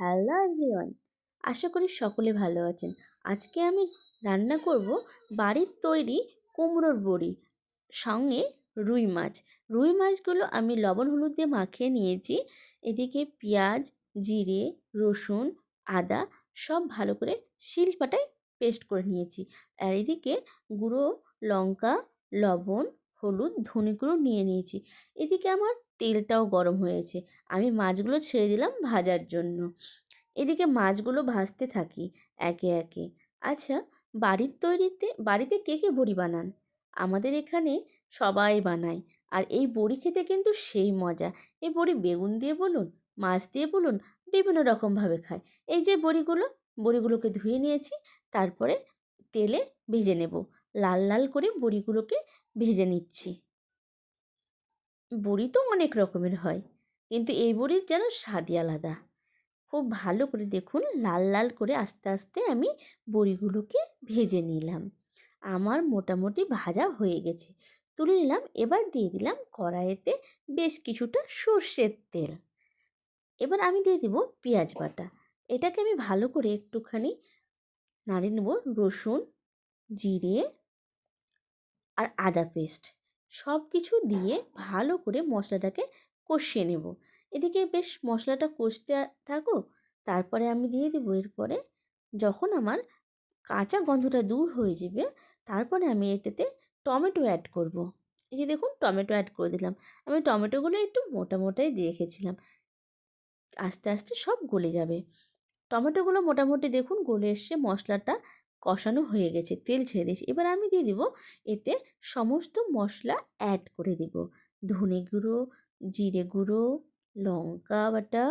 Hello everyone আশা করি সকলে ভালো আছেন। আজকে আমি রান্না করব বাড়ির তৈরি কুমড়োর বড়ি, সঙ্গে রুই মাছ। রুই মাছগুলো আমি লবণ হলুদ দিয়ে মাখিয়ে নিয়েছি। এদিকে পেঁয়াজ, জিরে, রসুন, আদা সব ভালো করে শিলপাটায় পেস্ট করে নিয়েছি। আর এদিকে গুঁড়ো লঙ্কা, লবণ হলুদ ধনে গুঁড়ো নিয়ে নিয়েছি। এদিকে আমার তেলটাও গরম হয়েছে। আমি মাছগুলো ছেড়ে দিলাম ভাজার জন্য। এদিকে মাছগুলো ভাজতে থাকি একে একে। আচ্ছা বাড়ির তৈরিতে, বাড়িতে কে কে বড়ি বানান? আমাদের এখানে সবাই বানায়। আর এই বড়ি খেতে কিন্তু সেই মজা। এই বড়ি বেগুন দিয়ে বলুন, মাছ দিয়ে বলুন, বিভিন্ন রকমভাবে খায়। এই যে বড়িগুলো, বড়িগুলোকে ধুয়ে নিয়েছি, তারপরে তেলে ভেজে নেব। লাল লাল করে বড়িগুলোকে ভেজে নিচ্ছি। বড়ি তো অনেক রকমের হয়, কিন্তু এই বড়ির যেন স্বাদই আলাদা। খুব ভালো করে দেখুন, লাল লাল করে আস্তে আস্তে আমি বড়িগুলোকে ভেজে নিলাম। আমার মোটামুটি ভাজা হয়ে গেছে। তুলে নিলাম, এবার দিয়ে দিলাম কড়াইতে বেশ কিছুটা সর্ষের তেল। এবার আমি দিয়ে দেব পেঁয়াজ বাটা। এটাকে আমি ভালো করে একটুখানি নাড়িয়ে নেব, রসুন, জিরে আর আদা পেস্ট। সব কিছু দিয়ে ভালো করে মশলাটাকে কষিয়ে নেব। এদিকে বেশ মশলাটা কষতে থাকো তারপরে আমি দিয়ে দেবো এরপরে যখন আমার কাঁচা গন্ধটা দূর হয়ে যাবে, তারপরে আমি এটাতে টমেটো অ্যাড করব। এই যে দেখুন, টমেটো অ্যাড করে দিলাম। আমি টমেটোগুলো একটু মোটা মোটাই দিয়ে রেখেছিলাম। আস্তে আস্তে সব গলে যাবে। টমেটোগুলো মোটামুটি দেখুন, গলে এসছে মশলাটা কষানো হয়ে গেছে, তেল ছেড়ে দিয়েছি। এবার আমি দিয়ে দিব, এতে সমস্ত মশলা অ্যাড করে দিব। ধনে গুঁড়ো, জিরে গুঁড়ো, লঙ্কা বাটা,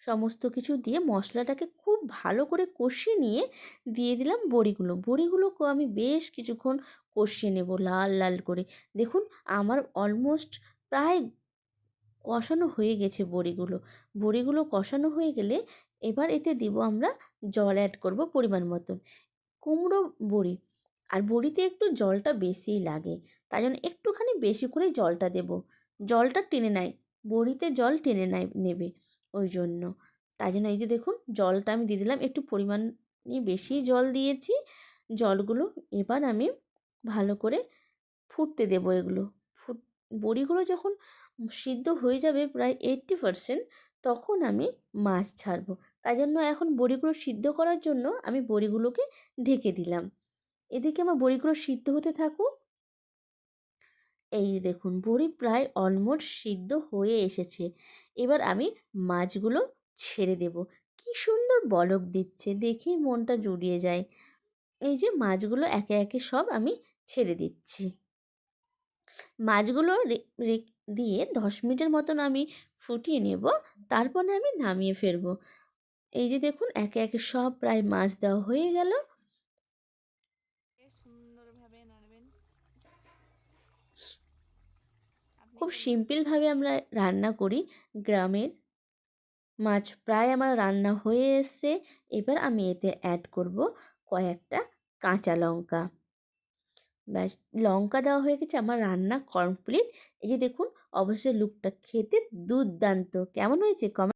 সমস্ত কিছু দিয়ে মশলাটাকে খুব ভালো করে কষিয়ে নিয়ে দিয়ে দিলাম বড়িগুলো। বড়িগুলোকেও আমি বেশ কিছুক্ষণ কষিয়ে নেব লাল লাল করে। দেখুন, আমার অলমোস্ট প্রায় কষানো হয়ে গেছে বড়িগুলো। বড়িগুলো কষানো হয়ে গেলে এবার এতে দিব আমরা জল অ্যাড করব পরিমাণ মতন। কুমড়ো বড়ি, আর বড়িতে একটু জলটা বেশিই লাগে, তাই জন্য একটুখানি বেশি করে জলটা দেব। জলটা টেনে নেয়, বড়িতে জল টেনে নেয়, নেবে ওই জন্য। তাই জন্য এই যে দেখুন, জলটা আমি দিয়ে দিলাম, একটু পরিমাণে বেশি জল দিয়েছি, জলগুলো এবার আমি ভালো করে ফুটতে দেবো এগুলো। ফুট, বড়িগুলো যখন সিদ্ধ হয়ে যাবে প্রায় এইট্টি পারসেন্ট তখন আমি মাছ ছাড়বো। তাই জন্য এখন বড়িগুলো সিদ্ধ করার জন্য আমি বড়িগুলোকে ঢেকে দিলাম। এদিকে আমার বড়িগুলো সিদ্ধ হতে থাকুক। এই দেখুন, বড়ি প্রায় অলমোস্ট সিদ্ধ হয়ে এসেছে। এবার আমি মাছগুলো ছেড়ে দেব। কি সুন্দর বলক দিচ্ছে, দেখেই মনটা জুড়িয়ে যায়। এই যে মাছগুলো একে একে সব আমি ছেড়ে দিচ্ছি। মাছগুলো দিয়ে দশ মিনিটের মতন আমি ফুটিয়ে নেব। তারপরে আমি নামিয়ে ফেলব। এই যে দেখুন একে একে সব প্রায় মাছ দেওয়া হয়ে গেল। খুব সিম্পলভাবে আমরা রান্না করি। গ্রামের মাছ প্রায় আমার রান্না হয়ে এসছে। এবার আমি এতে অ্যাড করব কয়েকটা কাঁচা লঙ্কা। ব্যাস, লঙ্কা দেওয়া হয়ে গেছে, আমার রান্না কমপ্লিট। এই যে দেখুন, অবশ্যই লুকটা খেতে দুর্দান্ত। কেমন হয়েছে? কমেন্ট